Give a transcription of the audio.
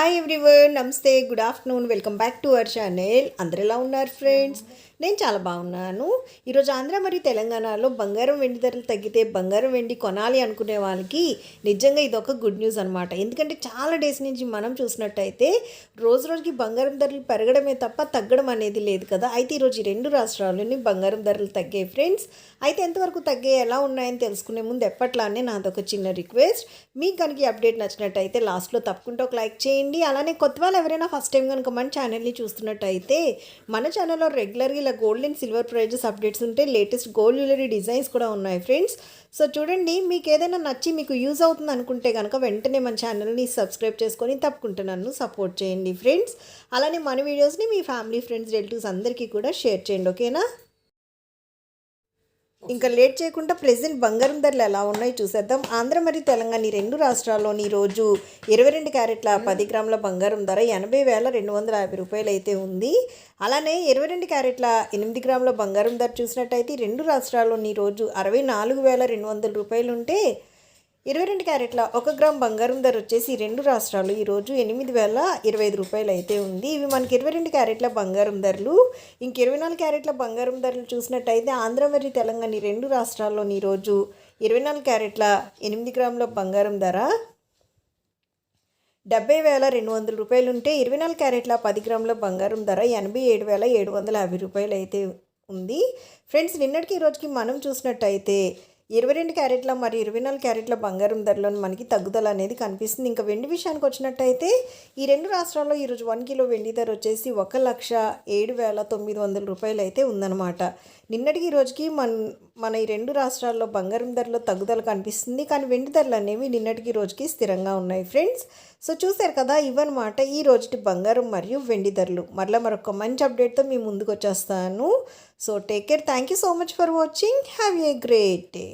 Hi everyone నమస్తే good afternoon welcome back to our channel అందరు ఎలా ఉన్నారు ఫ్రెండ్స్ నేను చాలా బాగున్నాను. ఈరోజు ఆంధ్ర మరియు తెలంగాణలో బంగారం వెండి ధరలు తగ్గితే బంగారం వెండి కొనాలి అనుకునే వాళ్ళకి నిజంగా ఇది ఒక గుడ్ న్యూస్ అనమాట ఎందుకంటే చాలా డేస్ నుంచి మనం చూసినట్టయితే రోజు రోజుకి బంగారం ధరలు పెరగడమే తప్ప తగ్గడం అనేది లేదు కదా. అయితే ఈరోజు రెండు రాష్ట్రాల్లోని బంగారం ధరలు తగ్గాయి ఫ్రెండ్స్ అయితే ఎంతవరకు తగ్గాయి ఎలా ఉన్నాయని తెలుసుకునే ముందు ఎప్పట్లానే నాదొక చిన్న రిక్వెస్ట్ మీకు కనుక అప్డేట్ నచ్చినట్టయితే లాస్ట్లో తప్పకుండా ఒక లైక్ చేయండి. అలానే కొత్త వాళ్ళు ఎవరైనా ఫస్ట్ టైం కనుక మన ఛానల్ని చూస్తున్నట్టయితే మన ఛానల్లో రెగ్యులర్గా ఇలా gold and silver prices updates ఉంటే లేటెస్ట్ గోల్డ్ జ్యువెలరీ డిజైన్స్ కూడా ఉన్నాయి ఫ్రెండ్స్ సో చూడండి మీకు ఏదైనా నచ్చి మీకు యూజ్ అవుతుంది అనుకుంటే కనుక వెంటనే మన ఛానల్ని సబ్స్క్రైబ్ చేసుకొని తప్పకుండా నన్ను సపోర్ట్ చేయండి ఫ్రెండ్స్ అలానే మన వీడియోస్ని మీ ఫ్యామిలీ ఫ్రెండ్స్ రిలేటివ్స్ అందరికీ కూడా షేర్ చేయండి ఓకేనా ఇంకా లేట్ చేయకుండా ప్రెసెంట్ బంగారం ధరలు ఎలా ఉన్నాయి చూసేద్దాం. ఆంధ్ర మరియు తెలంగాణ ఈ రెండు రాష్ట్రాల్లోని ఈరోజు ఇరవై రెండు క్యారెట్ల పది గ్రాముల బంగారం ధర ఎనభై వేల రెండు వందల యాభై రూపాయలు అయితే ఉంది. అలానే ఇరవై రెండు క్యారెట్ల ఎనిమిది గ్రాముల బంగారం ధర చూసినట్టయితే రెండు రాష్ట్రాల్లోని ఈరోజు అరవై నాలుగు వేల రెండు వందల రూపాయలు ఉంటే ఇరవై రెండు క్యారెట్ల ఒక గ్రామ్ బంగారం ధర వచ్చేసి రెండు రాష్ట్రాలు. ఈరోజు ఎనిమిది వేల ఇరవై ఐదు రూపాయలు అయితే ఉంది. ఇవి మనకి ఇరవై రెండు క్యారెట్ల బంగారం ధరలు. ఇంక ఇరవై నాలుగు క్యారెట్ల బంగారం ధరలు చూసినట్టయితే ఆంధ్ర మరియు తెలంగాణ ఈ రెండు రాష్ట్రాల్లోని ఈరోజు ఇరవై నాలుగు క్యారెట్ల ఎనిమిది గ్రాముల బంగారం ధర డెబ్బై వేల రెండు వందల రూపాయలు ఉంటే ఇరవై నాలుగు క్యారెట్ల పది గ్రాముల బంగారం ధర ఎనభై ఏడు వేల ఏడు వందల యాభై రూపాయలు అయితే ఉంది. ఫ్రెండ్స్ నిన్నటికి ఈ రోజుకి మనం చూసినట్టయితే ఇరవై రెండు క్యారెట్ల మరి ఇరవై నాలుగు క్యారెట్ల బంగారం ధరలో మనకి తగ్గుదల అనేది కనిపిస్తుంది. ఇంకా వెండి విషయానికి వచ్చినట్టయితే ఈ రెండు రాష్ట్రాల్లో ఈరోజు వన్ కిలో వెండి ధర వచ్చేసి ఒక లక్ష ఏడు వేల తొమ్మిది వందల రూపాయలు అయితే ఉందన్నమాట. నిన్నటికి ఈ రోజుకి మన మన ఈ రెండు రాష్ట్రాల్లో బంగారం ధరలో తగ్గుదల కనిపిస్తుంది కానీ వెండి ధరలు అనేవి నిన్నటికి రోజుకి స్థిరంగా ఉన్నాయి ఫ్రెండ్స్. సో చూశారు కదా ఇవన్నమాట ఈ రోజుటి బంగారం మరియు వెండి ధరలు. మరలా మరొక మంచి అప్డేట్తో మీ ముందుకు వచ్చేస్తాను. So take care thank you so much for watching. Have a great day.